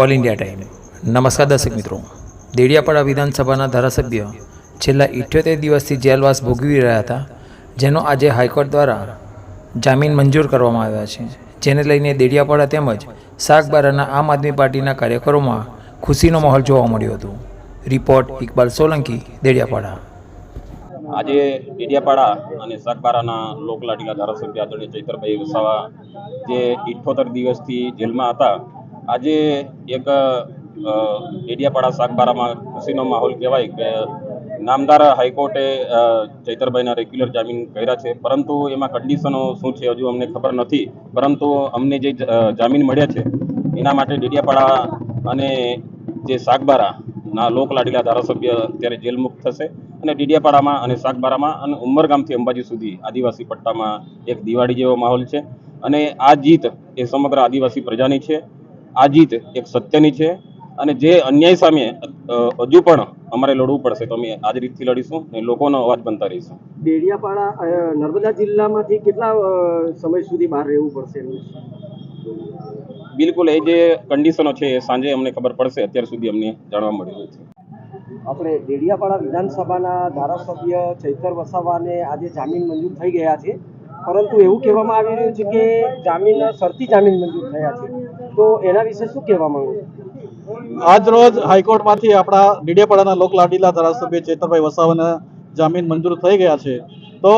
All India time નમસ્કાર દર્શક મિત્રો. દેડિયાપાડા વિધાનસભાના ધારાસભ્ય છેલ્લા ઇઠ્યોતેર દિવસથી જેલવાસ ભોગવી રહ્યા હતા, જેનો આજે હાઈકોર્ટ દ્વારા જામીન મંજૂર કરવામાં આવ્યા છે. જેને લઈને દેડિયાપાડા તેમજ શાકબારાના આમ આદમી પાર્ટીના કાર્યકરોમાં ખુશીનો માહોલ જોવા મળ્યો હતો. રિપોર્ટ ઇકબાલ સોલંકી, દેડિયાપાડા. આજે ડેડિયાપાડા અને સાગબારાના લોકલાટીના ધારાસભ્ય આદરણીય ચૈતરભાઈ વસાવા જે ઇઠ્ઠોતેર દિવસથી જેલમાં હતા આજે એક ડેડિયાપાડા શાકબારામાં ખુશીનો માહોલ કહેવાય કે નામદાર હાઈકોર્ટે ચૈતરભાઈના રેગ્યુલર જામીન કર્યા છે. પરંતુ એમાં કન્ડિશનો શું છે હજુ અમને ખબર નથી. પરંતુ અમને જે જામીન મળ્યા છે, એના માટે ડેડિયાપાડા અને જે શાકબારા ના લોકલાડીલા ધારાસભ્ય અત્યારે જેલ મુક્ત થશે અને ડીડિયાપાડામાં અને શાકબારામાં અને ઉમરગામથી અંબાજી સુધી આદિવાસી પટ્ટામાં એક દિવાળી જેવો માહોલ છે. અને આ જીત એ સમગ્ર આદિવાસી પ્રજાની છે. આ જીત એક સત્યની છે અને જે અન્યાય સામે હજુ પણ અમારે લડવું પડશે. તો અમે આ જ રીતથી લડીશું અને લોકોનો અવાજ બનતા રહીશું. ડેડિયાપાડા નર્મદા જિલ્લામાંથી કેટલા સમય સુધી બહાર રહેવું પડશે બિલકુલ એ જે કન્ડિશનો છે એ સાંજે અમને ખબર પડશે. અત્યાર સુધી અમને જાણવા મળ્યું છે આપણે ડેડિયાપાડા વિધાનસભાના ધારાસભ્ય ચૈતર વસાવાને આજે જામીન મંજૂર થઈ ગયા છે. પરંતુ એવું કહેવામાં આવી રહ્યું છે કે જામીન શરતી જામીન મંજૂર થયા છે. તો એના વિશે શું કહેવા માંગુ આજ રોજ હાઈકોર્ટમાંથી આપણા ડીડેપાડાના લોકલાડીલા ધારાસભ્ય ચેતરભાઈ વસાવાના જામીન મંજૂર થઈ ગયા છે. તો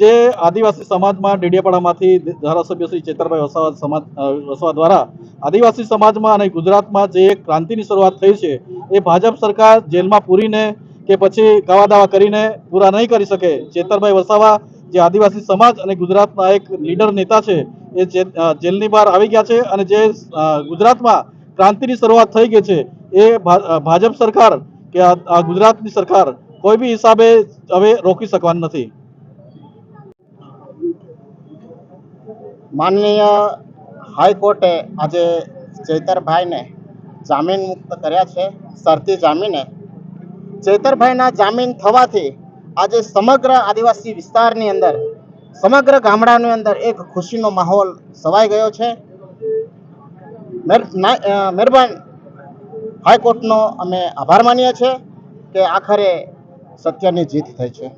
જે આદિવાસી સમાજમાં ડીડેપાડામાંથી ધારાસભ્ય શ્રી ચેતરભાઈ વસાવા સમાજ વસાવા દ્વારા આદિવાસી સમાજમાં અને ગુજરાતમાં જે એક ક્રાંતિની શરૂઆત થઈ છે, એ ભાજપ સરકાર જેલમાં પૂરીને કે પછી કાવા દાવા કરીને પૂરા નહીં કરી શકે. ચેતરભાઈ વસાવા જે આદિવાસી સમાજ અને ગુજરાતના એક લીડર નેતા છે એ જેલની બહાર આવી ગયા છે અને જે ગુજરાતમાં ક્રાંતિની શરૂઆત થઈ ગઈ છે, એ ભાજપ સરકાર કે ગુજરાતની સરકાર કોઈ બી હિસાબે હવે રોકી શકવાની નથી. માનનીય હાઈકોર્ટે આજે ચૈતરભાઈને જામીન મુક્ત કર્યા છે, શરતી જામીને. ચૈતરભાઈના જામીન થવાથી આજે સમગ્ર આદિવાસી વિસ્તારની અંદર સમગ્ર ગામડાની અંદર એક ખુશીનો માહોલ સવાઈ ગયો છે. મહેરબાન હાઈકોર્ટનો અમે આભાર માનીએ છીએ કે આખરે સત્યની જીત થઈ છે.